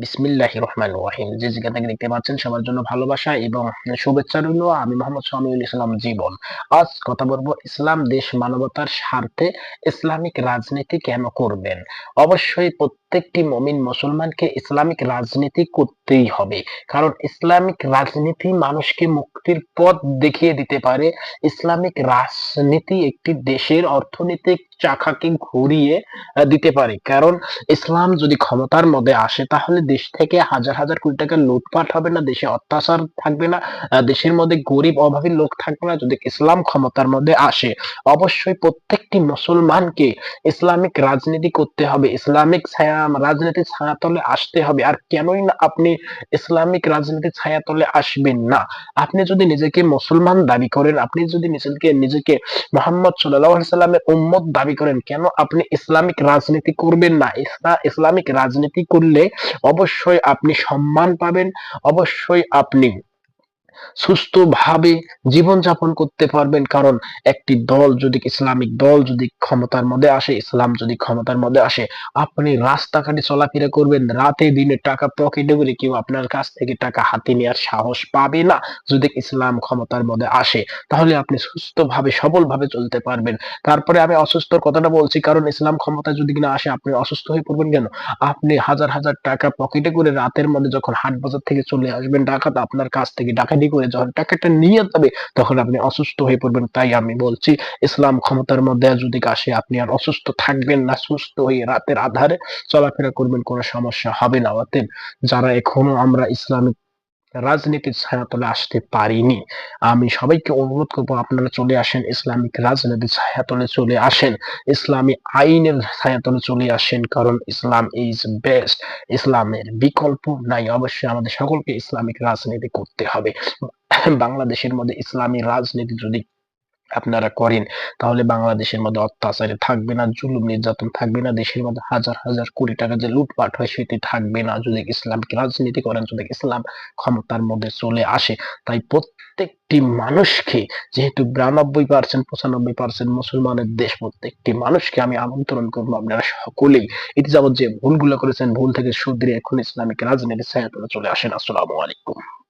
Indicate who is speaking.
Speaker 1: বিসমিল্লাহ রহমান রহিম যে যেখান দেখতে পাচ্ছেন, সবার জন্য ভালোবাসা এবং শুভেচ্ছা রইল আমি মোহাম্মদ শামিউল ইসলাম জীবন। আজ কথা বলব ইসলাম দেশ মানবতার স্বার্থে ইসলামিক রাজনীতি কেন করবেন? অবশ্যই প্রত্যেকটি মমিন মুসলমানকে ইসলামিক রাজনীতি করতেই হবে। কারণ ইসলামিক রাজনীতি মানুষকে মুক্তির পথ দেখিয়ে দিতে পারে। ইসলামিক রাজনীতি একটি দেশের অর্থনৈতিক চাকাকে ঘুরিয়ে দিতে পারে। কারণ ইসলাম যদি ক্ষমতার মধ্যে আসে, তাহলে দেশ থেকে হাজার হাজার কোটি টাকা লুটপাট হবে না, দেশে অত্যাচার থাকবে না দেশের মধ্যে গরিব, অভাবী লোক থাকবে না যদি ইসলাম ক্ষমতার মধ্যে আসে। অবশ্যই প্রত্যেকটি মুসলমানকে ইসলামিক রাজনীতি করতে হবে। ইসলামিক ছায়া রাজনীতির ছায়াতলে আসতে হবে। আর কেনই না আপনি ইসলামিক রাজনীতির ছায়াতলে আসবেন না? আপনি যদি নিজেকে মুসলমান দাবি করেন, আপনি যদি নিজেকে নিজেকে মোহাম্মদ সাল্লামের উম্মত দাবি করেন, কেন আপনি ইসলামিক রাজনীতি করবেন না? ইসলামিক রাজনীতি করলে অবশ্যই আপনি সম্মান পাবেন, অবশ্যই আপনি সুস্থভাবে জীবনযাপন করতে পারবেন। কারণ একটি দল যদি ইসলামিক দল যদি ক্ষমতার মধ্যে আসে, ইসলাম যদি ক্ষমতার মধ্যে আসে, আপনি রাস্তাঘাটে চলাফেরা করবেন, রাতে দিনে টাকা পকেটে করে কেউ আপনার কাছ থেকে টাকা হাতে নেওয়ার সাহস পাবে না। যদি ইসলাম ক্ষমতার মধ্যে আসে, তাহলে আপনি সুস্থভাবে, সবলভাবে চলতে পারবেন। তারপরে আমি অসুস্থর কথাটা বলছি, কারণ ইসলাম ক্ষমতা যদি কিনা আসে, আপনি অসুস্থ হয়ে পড়বেন কেন? আপনি হাজার হাজার টাকা পকেটে করে রাতের মধ্যে যখন হাট বাজার থেকে চলে আসবেন ডাকাত আপনার কাছ থেকে ডাকাতি করে যখন টাকাটা নিয়ে যাবে তখন আপনি অসুস্থ হয়ে পড়বেন, তাই আমি বলছি, ইসলাম ক্ষমতার মধ্যে যদি আসে, আপনি আর অসুস্থ থাকবেন না, সুস্থ হয়ে রাতের আধারে চলাফেরা করবেন, কোনো সমস্যা হবে না। অতএব যারা এখনও আমরা ইসলামিক রাজনীতির ছায়াতলে আসতে পারিনি। আমি সবাইকে অনুরোধ করব আপনারা চলে আসেন, ইসলামিক রাজনীতির ছায়াতলে চলে আসেন, ইসলামী আইনের ছায়াতলে চলে আসেন, কারণ ইসলাম ইজ বেস্ট ইসলামের বিকল্প নাই, অবশ্যই আমাদের সকলকে ইসলামিক রাজনীতি করতে হবে। বাংলাদেশের মধ্যে ইসলামী রাজনীতি যদি আপনারা করেন, তাহলে বাংলাদেশের মধ্যে অত্যাচারে থাকবে না, জুলুম নির্যাতন থাকবে না, দেশের মধ্যে হাজার হাজার কোটি টাকা যে লুটপাট হয় সেটি থাকবে না। যদি ইসলামকে রাজনীতি করেন, যদি ইসলাম ক্ষমতার মধ্যে চলে আসে, তাই প্রত্যেকটি মানুষকে, যেহেতু বিরানব্বই পার্সেন্ট পঁচানব্বই পার্সেন্ট মুসলমানের দেশ, প্রত্যেকটি মানুষকে আমি আমন্ত্রণ করব আপনারা সকলেই। এটি যাবত যে ভুলগুলো করেছেন, ভুল থেকে শুধরে এখন ইসলামিক রাজনীতি ছায়াতলে চলে আসেন। আসসালামু আলাইকুম।